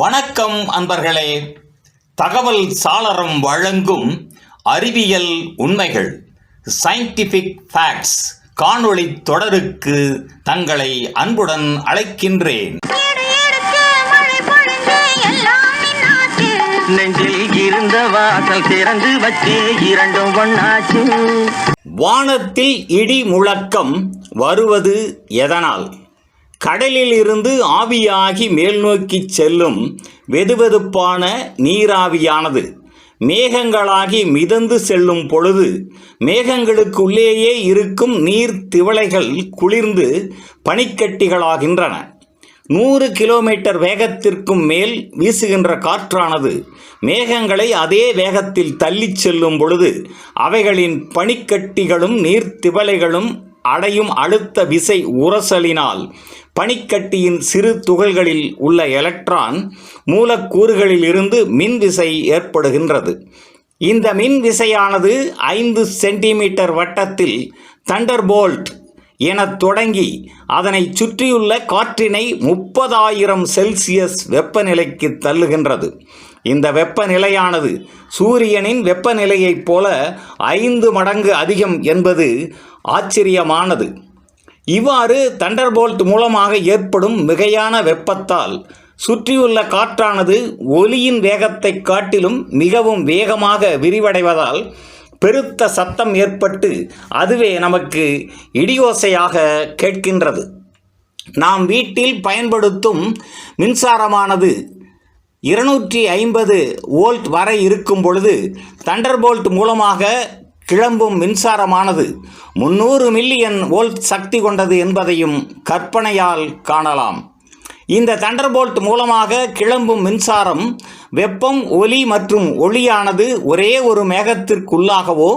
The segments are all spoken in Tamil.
வணக்கம் அன்பர்களே. தகவல் சாளரம் வழங்கும் அறிவியல் உண்மைகள் சயின்டிஃபிக் ஃபேக்ட்ஸ் காணொளி தொடருக்கு தங்களை அன்புடன் அழைக்கின்றேன். நெஞ்சில் இருந்த வாசல் திறந்து வச்சு இரண்டும் வானத்தில் இடி முழக்கம் வருவது எதனால்? கடலில் இருந்து ஆவியாகி மேல் நோக்கி செல்லும் வெதுவெதுப்பான நீராவியானது. மேகங்களாகி மிதந்து செல்லும் பொழுது மேகங்களுக்குள்ளேயே இருக்கும் நீர் திவளைகள் குளிர்ந்து பனிக்கட்டிகளாகின்றன. நூறு கிலோமீட்டர் வேகத்திற்கும் மேல் வீசுகின்ற காற்றானது மேகங்களை அதே வேகத்தில் தள்ளிச் செல்லும் பொழுது அவைகளின் பனிக்கட்டிகளும் நீர்த்திவலைகளும் அடையும் அழுத்த விசை உரசலினால் பனிக்கட்டியின் சிறு துகள்களில் உள்ள எலக்ட்ரான் மூலக்கூறுகளில் இருந்து மின் விசை ஏற்படுகின்றது. இந்த மின் விசையானது ஐந்து சென்டிமீட்டர் வட்டத்தில் தண்டர்போல்ட் எனத் தொடங்கி அதனை சுற்றியுள்ள காற்றினை முப்பதாயிரம் செல்சியஸ் வெப்பநிலைக்கு தள்ளுகின்றது. இந்த வெப்பநிலையானது சூரியனின் வெப்பநிலையைப் போல ஐந்து மடங்கு அதிகம் என்பது ஆச்சரியமானது. இவ்வாறு தண்டர்போல்ட் மூலமாக ஏற்படும் மிகையான வெப்பத்தால் சுற்றியுள்ள காற்றானது ஒலியின் வேகத்தை காட்டிலும் மிகவும் வேகமாக விரிவடைவதால் பெருத்த சத்தம் ஏற்பட்டு அதுவே நமக்கு இடியோசையாக கேட்கின்றது. நாம் வீட்டில் பயன்படுத்தும் மின்சாரமானது இருநூற்றி ஐம்பது வோல்ட் வரை இருக்கும் பொழுது தண்டர்போல்ட் மூலமாக கிளம்பும் மின்சாரமானது முன்னூறு மில்லியன் வோல்ட் சக்தி கொண்டது என்பதையும் கற்பனையால் காணலாம். இந்த தண்டர்போல்ட் மூலமாக கிளம்பும் மின்சாரம் வெப்பம் ஒலி மற்றும் ஒளியானது ஒரே ஒரு மேகத்திற்குள்ளாகவோ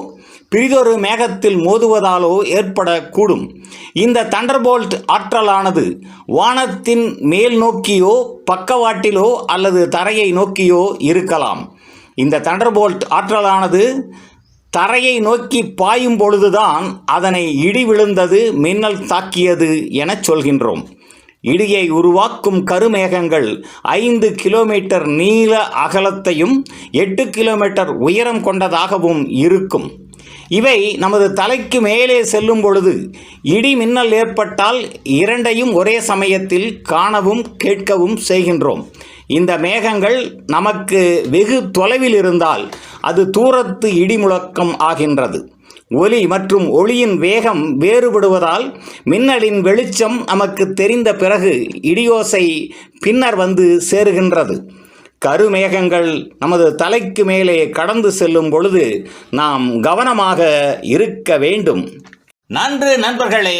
பிரிதொரு மேகத்தில் மோதுவதாலோ ஏற்படக்கூடும். இந்த தண்டர்போல்ட் ஆற்றலானது வானத்தின் மேல் நோக்கியோ பக்கவாட்டிலோ அல்லது தரையை நோக்கியோ இருக்கலாம். இந்த தண்டர்போல்ட் ஆற்றலானது தரையை நோக்கி பாயும் பொழுதுதான் அதனை இடி விழுந்தது மின்னல் தாக்கியது எனச் சொல்கின்றோம். இடியை உருவாக்கும் கருமேகங்கள் ஐந்து கிலோமீட்டர் நீள அகலத்தையும் எட்டு கிலோமீட்டர் உயரம் கொண்டதாகவும் இருக்கும். இவை நமது தலைக்கு மேலே செல்லும் பொழுது இடி மின்னல் ஏற்பட்டால் இரண்டையும் ஒரே சமயத்தில் காணவும் கேட்கவும் செய்கின்றோம். இந்த மேகங்கள் நமக்கு வெகு தொலைவில் இருந்தால் அது தூரத்து இடி முழக்கம் ஆகின்றது. ஒலி மற்றும் ஒளியின் வேகம் வேறுபடுவதால் மின்னலின் வெளிச்சம் நமக்கு தெரிந்த பிறகு இடியோசை பின்னர் வந்து சேருகின்றது. கருமேகங்கள் நமது தலைக்கு மேலே கடந்து செல்லும் பொழுது நாம் கவனமாக இருக்க வேண்டும். நன்று நண்பர்களே